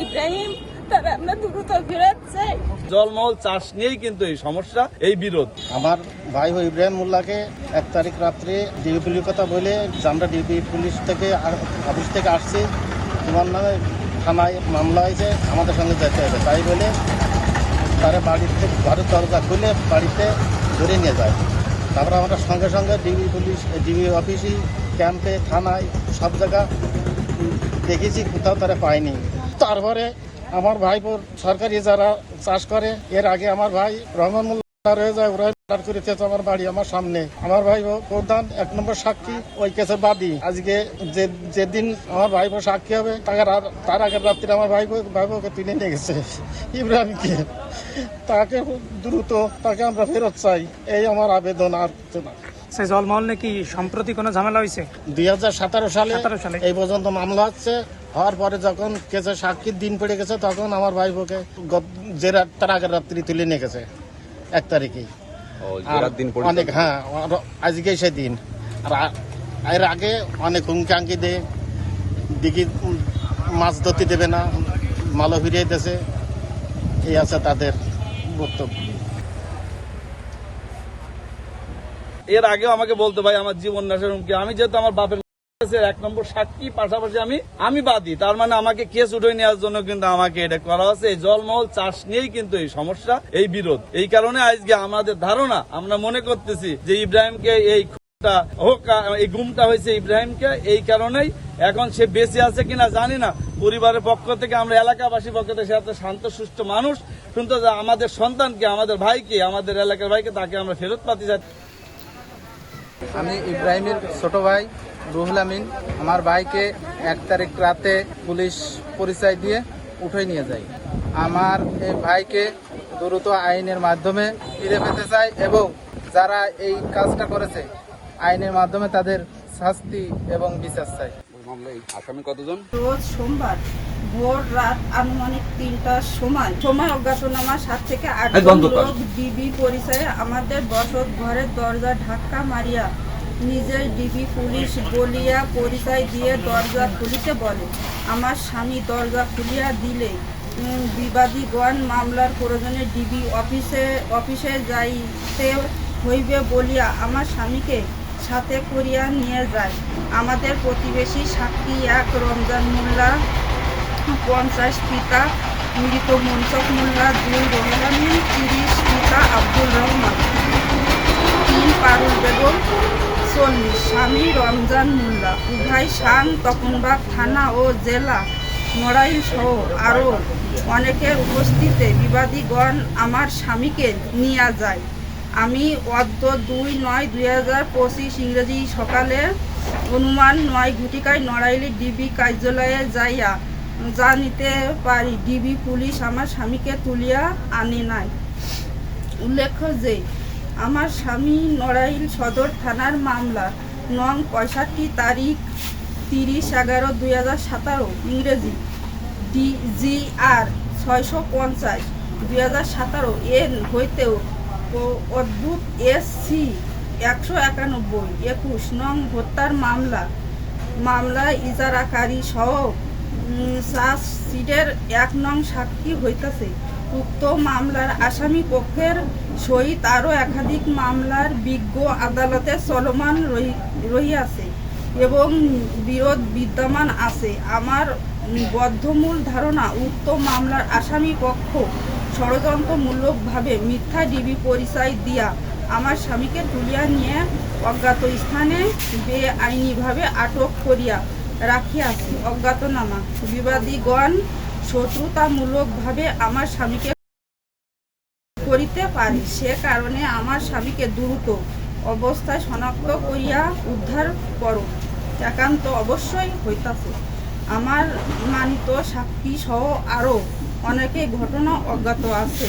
ইব্রাহিম তারা আমরা দ্রুত ফেরত চাই। জলমহল চাষ নিয়েই কিন্তু এই সমস্যা এই বিরোধ। আমার ভাই ও ইব্রাহিম মোল্লাকে এক তারিখ রাত্রে ডিবি পুলিশের কথা বলে আমরা ডিবি পুলিশ থেকে আর অফিস থেকে আসছি। তোমার নামে থানায় মামলা হয়েছে আমাদের সঙ্গে যেতে হবে। তাই বলে তারা বাড়িতে ঘরের দরজা খুলে বাড়িতে ধরে নিয়ে যায়। তারপরে আমরা সঙ্গে সঙ্গে ডিবি পুলিশ ডিবি অফিসই ক্যাম্পে থানায় সব জায়গা দেখেছি কোথাও তারা পায়নি। তারপরে আমার ভাইপোর সরকারি যারা চাষ করে এর আগে আমার ভাই রহমান মোল্লা রয়ে যায় ওরা অর্ডার করেছে তো আমার বাড়ি আমার সামনে। আমার ভাই প্রধান এক নম্বর সাক্ষী ওই কেসের বাদী। আজকে যে যেদিন আমার ভাই সাক্ষী হবে তাকে তার আগের রাত্রে আমার ভাই ভাই বোনকে তুলে নিয়ে গেছে। ইব্রাহিমকে। তাকে দ্রুত তাকে আমরা ফেরত চাই। এই আমার আবেদন আর না। সে জলমহল নাকি সম্প্রতি কোনো ঝামেলা হয়েছে দুই হাজার সতেরো সালে 17 সালে। এই পর্যন্ত মামলা হচ্ছে। হওয়ার পরে যখন কেসে সাক্ষীর দিন পড়ে গেছে তখন আমার ভাই বোকে যে রাত তার আগের রাত্রি তুলে নিয়ে গেছে এক তারিখেই। অনেক হ্যাঁ আজকে সেদিন। আর এর আগে অনেক হুমকি আঙ্কি দে দিঘি মাছ ধরতে দেবে না মালও ফিরিয়ে দিয়েছে। এই আছে তাদের বক্তব্য। এর আগেও আমাকে বলতে ভাই আমার জীবন নাশের হুমকি। আমি যেহেতু আমার বাপের ইব্রাহিমকে এই কারণেই এখন সে বেঁচে আছে কিনা জানি না। পরিবারের পক্ষ থেকে আমরা এলাকাবাসীর পক্ষ থেকে, সে শান্ত, সুস্থ মানুষ কিন্তু যে আমাদের সন্তানকে, আমাদের ভাইকে, আমাদের এলাকার ভাইকে তাকে আমরা ফেরত পাতি চাই। আমি ইব্রাহিমের ছোট ভাই রুহুল আমিন আমার ভাইকে এক তারিখ রাতে পুলিশ পরিচয় দিয়ে উঠে নিয়ে যায়। আমার এই ভাইকে দ্রুত আইনের মাধ্যমে ফিরে পেতে চাই এবং যারা এই কাজটা করেছে আইনের মাধ্যমে তাদের শাস্তি এবং বিচার চাই আসামি কতজন? রোজ সোমবার ভোর রাত আনুমানিক তিনটার সময় সময় অজ্ঞাতনামা সাত থেকে আটজন লোক ডিবি পরিচয়ে আমাদের বসত ঘরের দরজা ধাক্কা মারিয়া নিজের ডিবি পুলিশ বলিয়া পরিচয় দিয়ে দরজা খুলিতে বলে। আমার স্বামী দরজা খুলিয়া দিলে বিবাদীগণ মামলার প্রয়োজনে ডিবি অফিসে অফিসে যাইতে হইবে বলিয়া আমার স্বামীকে সাথে করিয়া নিয়ে যায়। আমাদের প্রতিবেশী সাক্ষী এক রমজান মোল্লা, পঞ্চাশ পিতা, মৃত মনসক মোল্লা, দুই রহমানিন তিরিশ পিতা আব্দুল রহমান, তিন পারুল বেগম চল্লিশ স্বামী রমজান মোল্লা, উভয় শান তখনবাগ থানা ও জেলা নড়াইল সহ আরও অনেকের উপস্থিতিতে বিবাদীগণ আমার স্বামীকে নিয়ে যায়। আমি অদ্য দুই নয় দুই হাজার পঁচিশ ইংরেজি সকালে অনুমান নয় ঘটিকায় নড়াইলি ডিবি কার্যালয়ে যাইয়া জানিতে পারি। ডিবি পুলিশ আমার স্বামীকে তুলিয়া আনে নাই। উল্লেখ্য যে আমার স্বামী নড়াইল সদর থানার মামলা, নং পঁয়ষট্টি তারিখ তিরিশ এগারো দুই হাজার সতেরো, ইংরেজি, ডিজিআর ছয়শো পঞ্চাশ দুই হাজার সতেরো। এর হইতেও অদ্ভুত এস সি একশো একানব্বই একুশ নং হত্যার মামলা। মামলা ইজারাকারী সহ চার্জশিটের এক নং সাক্ষী হইতেছে। উক্ত মামলার আসামি পক্ষের সহিত আরও একাধিক মামলার বিজ্ঞ আদালতে চলমান রহি- রহিয়াছে এবং বিরোধ বিদ্যমান আছে। আমার বদ্ধমূল ধারণা, উক্ত মামলার আসামি পক্ষ ষড়যন্ত্রমূলকভাবে মিথ্যা ডিবি পরিচয় দিয়া আমার স্বামীকে তুলিয়া নিয়ে অজ্ঞাত স্থানে বেআইনিভাবে আটক করিয়া রাখিয়াছে। অজ্ঞাতনামা। বিবাদীগণ শত্রুতামূলকভাবে আমার স্বামীকে করিতে পারি। সে কারণে আমার স্বামীকে দ্রুত অবস্থায় শনাক্ত করিয়া উদ্ধার করো। একান্ত অবশ্যই হইতাছে। আমার মানিত সাক্ষী সহ আরও অনেকে ঘটনা অজ্ঞাত আছে।